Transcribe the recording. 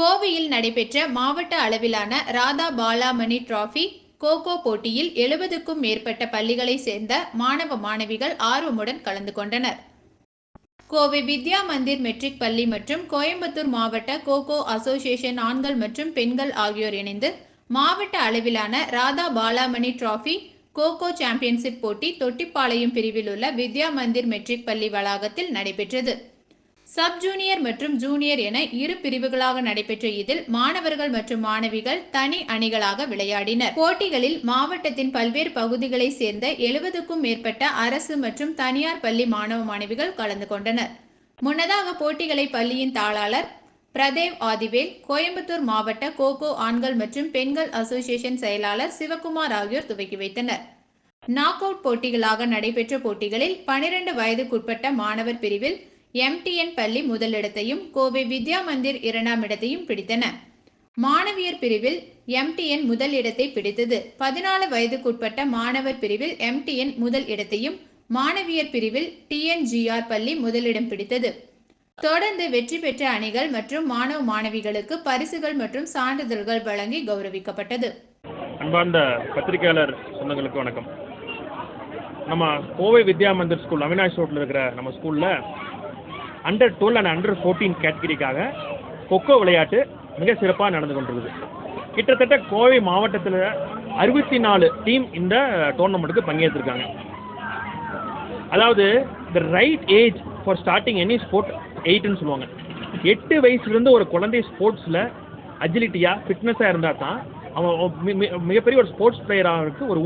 கோவையில் நடைபெற்ற மாவட்ட அளவிலான ராதா பாலாமணி டிராஃபி கோகோ போட்டியில் எழுபதுக்கும் மேற்பட்ட பள்ளிகளை சேர்ந்த மாணவ மாணவிகள் ஆர்வமுடன் கலந்து கொண்டனர். கோவை வித்யா மந்திர் மெட்ரிக் பள்ளி மற்றும் கோயம்புத்தூர் மாவட்ட கோகோ அசோசியேஷன் ஆண்கள் மற்றும் பெண்கள் ஆகியோர் இணைந்து மாவட்ட அளவிலான Radha Balamani trophy cocoa championship போட்டி தொட்டிப்பாளையம் பிரிவில் உள்ள வித்யா மந்திர் மெட்ரிக் பள்ளி வளாகத்தில் நடைபெற்றது. சப் ஜூனியர் மற்றும் ஜூனியர் என இரு பிரிவுகளாக நடைபெற்ற இதில் மாணவர்கள் மற்றும் மாணவிகள் தனி அணிகளாக விளையாடினர். போட்டிகளில் மாவட்டத்தின் பல்வேறு பகுதிகளைச் சேர்ந்த எழுபதுக்கும் மேற்பட்ட அரசு மற்றும் தனியார் பள்ளி மாணவ மாணவிகள் கலந்து கொண்டனர். முன்னதாக போட்டிகளை பள்ளியின் தாளாளர் பிரதேவ் ஆதிவேல் கோயம்புத்தூர் மாவட்ட கோகோ ஆண்கள் மற்றும் பெண்கள் அசோசியேஷன் செயலாளர் சிவகுமார் ஆகியோர் துவக்கி வைத்தனர். நாக் அவுட் போட்டிகளாக நடைபெற்ற போட்டிகளில் பனிரெண்டு வயதுக்குட்பட்ட மாணவர் பிரிவில் எம்டிஎன் பள்ளி முதலிடத்தையும் கோவை வித்யா மந்திர் இரண்டாம் இடத்தையும் பிடித்தன. மாணவியர் பிரிவில் எம்டிஎன் முதல் இடத்தை பிடித்தது. பதினாலு வயதுக்குட்பட்ட மாணவர் பிரிவில் எம்டிஎன் முதல் இடத்தையும் மாணவியர் பிரிவில் டிஎன்ஜிஆர் பள்ளி முதலிடம் பிடித்தது. தொடர்ந்து வெற்றி பெற்ற அணிகள் மற்றும் மாணவ மாணவிகளுக்கு பரிசுகள் மற்றும் சான்றிதழ்கள் வழங்கி கௌரவிக்கப்பட்டது. அன்பார்ந்த பத்திரிகையாளர் சொந்தங்களுக்கு வணக்கம். நம்ம கோவை வித்யா மந்திர் ஸ்கூல் அவினாஷ் ரோட்டில் இருக்கிற நம்ம ஸ்கூலில் under twelve and under fourteen கேட்டகரிக்காக kho kho விளையாட்டு மிக சிறப்பாக நடந்து கொண்டிருக்குது. கிட்டத்தட்ட கோவை மாவட்டத்தில் அறுபத்தி நாலு டீம் இந்த uh, டோர்னமெண்ட்டுக்கு பங்கேற்றிருக்காங்க. அதாவது the right age for starting any sport எயிட்னு சொல்லுவாங்க. எட்டு வயசுலேருந்து ஒரு குழந்தை ஸ்போர்ட்ஸில் அஜிலிட்டியாக ஃபிட்னஸாக இருந்தால் தான் அவன் மிகப்பெரிய ஒரு ஸ்போர்ட்ஸ் பிளேயராக ஒரு